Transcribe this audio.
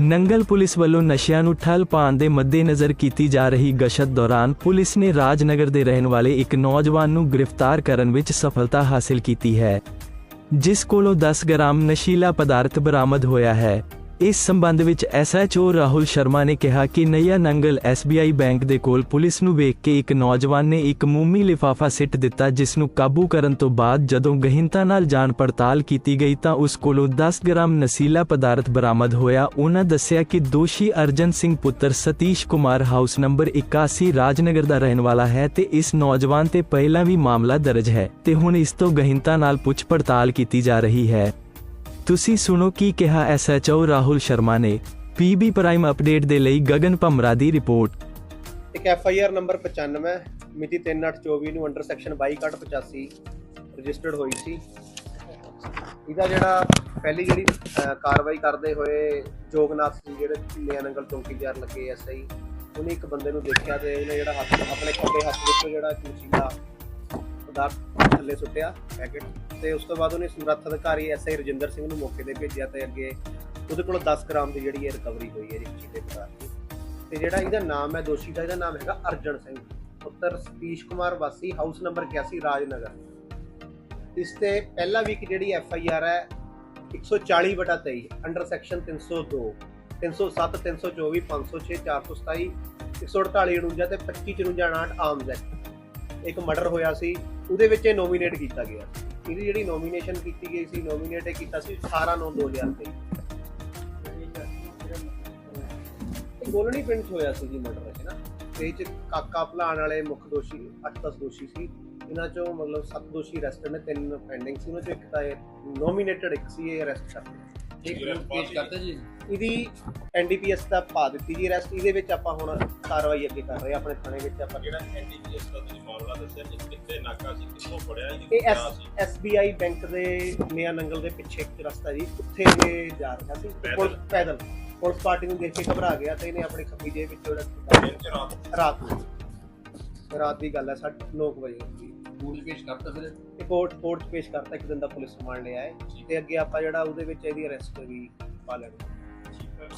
Nangal police ਵੱਲੋਂ ਨਸ਼ਿਆਂ ਨੂੰ ਠੱਲ ਪਾਉਣ ਦੇ ਮੱਦੇਨਜ਼ਰ ਕੀਤੀ ਜਾ ਰਹੀ ਗਸ਼ਤ ਦੌਰਾਨ ਪੁਲਿਸ ਨੇ ਰਾਜਨਗਰ ਦੇ ਰਹਿਣ ਵਾਲੇ ਇੱਕ ਨੌਜਵਾਨ ਨੂੰ ਗ੍ਰਿਫਤਾਰ ਕਰਨ ਵਿੱਚ ਸਫਲਤਾ ਹਾਸਲ ਕੀਤੀ ਹੈ, ਜਿਸ ਕੋਲੋਂ 10 ਗ੍ਰਾਮ ਨਸ਼ੀਲਾ ਪਦਾਰਥ ਬਰਾਮਦ ਹੋਇਆ ਹੈ। ਇਸ ਸੰਬੰਧ ਵਿੱਚ ਐਸਐਚਓ ਰਾਹੁਲ ਸ਼ਰਮਾ ਨੇ ਕਿਹਾ ਕਿ ਨਈਆ ਨੰਗਲ ਐਸਬੀਆਈ ਬੈਂਕ ਦੇ ਕੋਲ ਪੁਲਿਸ ਨੂੰ ਵੇਖ ਕੇ ਇੱਕ ਨੌਜਵਾਨ ਨੇ ਇੱਕ ਮੂਮੀ ਲਿਫਾਫਾ ਸਿੱਟ ਦਿੱਤਾ, ਜਿਸ ਨੂੰ ਕਾਬੂ ਕਰਨ ਤੋਂ ਬਾਅਦ ਜਦੋਂ ਗਹਿਨਤਾ ਨਾਲ ਜਾਂਚ ਪੜਤਾਲ ਕੀਤੀ ਗਈ ਤਾਂ ਉਸ ਕੋਲੋਂ 10 ਗ੍ਰਾਮ ਨਸ਼ੀਲਾ ਪਦਾਰਥ ਬਰਾਮਦ ਹੋਇਆ। ਉਹਨਾਂ ਦੱਸਿਆ ਕਿ ਦੋਸ਼ੀ ਅਰਜਨ ਸਿੰਘ ਪੁੱਤਰ ਸਤੀਸ਼ ਕੁਮਾਰ ਹਾਊਸ ਨੰਬਰ 81 ਰਾਜਨਗਰ ਦਾ ਰਹਿਣ ਵਾਲਾ ਹੈ ਤੇ ਇਸ ਨੌਜਵਾਨ ਤੇ ਪਹਿਲਾਂ ਵੀ ਮਾਮਲਾ ਦਰਜ ਹੈ ਤੇ ਹੁਣ ਇਸ ਤੋਂ ਗਹਿਨਤਾ ਨਾਲ ਪੁੱਛ ਪੜਤਾਲ ਕੀਤੀ ਜਾ ਰਹੀ ਹੈ। ਤੁਸੀਂ ਸੁਣੋ ਕੀ ਕਿਹਾ ਐਸਐਚਓ ਰਾਹੁਲ ਸ਼ਰਮਾ ਨੇ, ਪੀਬੀ ਪ੍ਰਾਈਮ ਅਪਡੇਟ ਦੇ ਲਈ ਗਗਨ ਭਮਰਾ ਦੀ ਰਿਪੋਰਟ। ਇੱਕ ਐਫ ਆਈ ਆਰ ਨੰਬਰ 95 ਮਿਤੀ 3824 ਨੂੰ ਅੰਡਰ ਸੈਕਸ਼ਨ 2285 ਰਜਿਸਟਰਡ ਹੋਈ ਸੀ। ਇਹਦਾ ਜਿਹੜਾ ਪਹਿਲੀ ਜਿਹੜੀ ਕਾਰਵਾਈ ਕਰਦੇ ਹੋਏ ਜੋਗਨਾਥ ਸਿੰਘ ਜਿਹੜੇ ਲਿਆ ਨੰਗਲ ਚੌਂਕੀਦਾਰ ਲੱਗੇ ਐਸਆਈ ਉਹਨੇ ਇੱਕ ਬੰਦੇ ਨੂੰ ਦੇਖਿਆ ਤੇ ਉਹਨੇ ਜਿਹੜਾ ਹੱਥ, ਆਪਣੇ ਖੱਬੇ ਹੱਥ ਵਿੱਚ ਜਿਹੜਾ ਚੂਚੀਲਾ ਪਦਾਰਥ ਥੱਲੇ ਸੁੱਟਿਆ ਪੈਕੇਟ ਤੇ ਉਸ ਤੋਂ ਬਾਅਦ ਉਹਨੇ ਸਮਰੱਥ ਅਧਿਕਾਰੀ ਐਸਆਈ ਰਜਿੰਦਰ ਸਿੰਘ ਨੂੰ ਮੌਕੇ ਤੇ ਭੇਜਿਆ ਤੇ ਅੱਗੇ ਉਹਦੇ ਕੋਲ 10 ਗ੍ਰਾਮ ਦੀ ਜਿਹੜੀ ਹੈ ਰਿਕਵਰੀ ਹੋਈ ਹੈ ਰਿਕਸ਼ੀ ਦੇ ਪਦਾਰਥ ਦੀ। ਤੇ ਜਿਹੜਾ ਇਹਦਾ ਨਾਮ ਹੈ ਦੋਸ਼ੀ ਦਾ, ਇਹਦਾ ਨਾਮ ਹੈਗਾ ਅਰਜਨ ਸਿੰਘ। ਪੁੱਤਰ ਸਤੀਸ਼ ਕੁਮਾਰ ਵਾਸੀ ਹਾਊਸ ਨੰਬਰ 81 ਰਾਜਨਗਰ। ਇਸ ਤੇ ਪਹਿਲਾ ਵੀ ਇੱਕ ਜਿਹੜੀ ਐਫ ਆਈ ਆਰ ਹੈ 140 ਬਟਾ 23 ਅੰਡਰ ਸੈਕਸ਼ਨ 302 307 324 506 427 148 49 ਤੇ 25 54 ਆਰਮਸ ਐਕਟ ਇੱਕ ਮਰਡਰ ਹੋਇਆ ਸੀ, ਉਹਦੇ ਵਿੱਚ ਇਹ ਨੋਮੀਨੇਟ ਕੀਤਾ ਗਿਆ। ਇਹਦੀ ਜਿਹੜੀ ਨੋਮੀਨੇਸ਼ਨ ਕੀਤੀ ਗਈ ਸੀ ਨੋਮੀਨੇਟ ਇਹ ਕੀਤਾ ਸੀ 18 9 2023 ਇਹ ਗੋਲਣੀ ਪਿੰਡ 'ਚ ਹੋਇਆ ਸੀ ਜੀ ਮਰਡਰ ਹੈ ਨਾ। ਤੇ ਇਹ 'ਚ ਕਾਕਾ ਭਲਾਣ ਵਾਲੇ ਮੁੱਖ ਦੋਸ਼ੀ 8-10 ਦੋਸ਼ੀ ਸੀ। ਇਹਨਾਂ ਚੋਂ ਮਤਲਬ 7 ਦੋਸ਼ੀ ਅਰੈਸਟਡ ਨੇ, ਤਿੰਨ ਪੈਂਡਿੰਗ ਸੀ। ਉਹਨਾਂ ਚੋਂ ਇੱਕ ਤਾਂ ਇਹ ਨੋਮੀਨੇਟਡ ਇੱਕ ਸੀ, ਇਹ ਅਰੈਸਟ ਕਰ ਲਿਆ। ਇੱਕ ਪੇਸ਼ ਕਰਤੇ ਜੀ। ਇਹਦੀ ਐਨਡੀਪੀਐਸ ਦਾ ਪਾ ਦਿੱਤੀ ਜੀ। ਅਰੈਸਟ ਇਹਦੇ ਵਿੱਚ ਆਪਾਂ ਹੁਣ ਕਾਰਵਾਈ ਅੱਗੇ ਕਰ ਰਹੇ ਆਪਣੇ ਥਾਣੇ ਵਿੱਚ ਆਪਾਂ। ਜਿਹੜਾ ਐਨਡੀਪੀਐਸ ਦਾ ਤੁਸੀਂ ਮਾਮਲਾ ਦੱਸਿਆ ਜੀ ਕਿੱਥੇ ਨਾਕਾ ਸੀ ਕਿੱਥੋਂ ਫੜਿਆ ਜੀ ਇਹ ਐਸਬੀਆਈ ਬੈਂਕ ਦੇ ਨਿਆ ਨੰਗਲ ਦੇ ਪਿੱਛੇ ਇੱਕ ਰਸਤਾ ਜੀ ਉੱਥੇ ਇਹ ਜਾ ਰਿਹਾ ਸੀ। ਪੈਦਲ? ਪੁਲਿਸ ਪੈਦਲ। ਪੁਲਿਸ ਪਾਰਟੀ ਨੂੰ ਦੇਖ ਕੇ ਘਬਰਾ ਗਿਆ ਤੇ ਇਹਨੇ ਆਪਣੀ ਖੱਬੀ ਜੇਬ ਵਿੱਚ ਜਿਹੜਾ ਰਾਤ ਨੂੰ। ਰਾਤ ਦੀ ਗੱਲ ਹੈ 9 ਵਜੇ। ਦੀ ਪੂਰੀ ਪੇਸ਼ ਕਰਤਾ ਫਿਰ? ਇਹ ਕੋਰਟ ਕੋਰਟ ਪੇਸ਼ ਕਰਤਾ ਇੱਕ ਦਿਨ ਦਾ ਪੁਲਿਸ ਰਿਮਾਂਡ ਲਿਆ ਹੈ। ਤੇ ਅੱਗੇ ਆਪਾਂ ਜਿਹੜਾ ਉਹਦੇ ਵਿੱਚ ਇਹਦੀ ਅਰੈਸਟ ਵੀ ਪਾ ਲੈਣੀ। ਠੀਕ ਹੈ।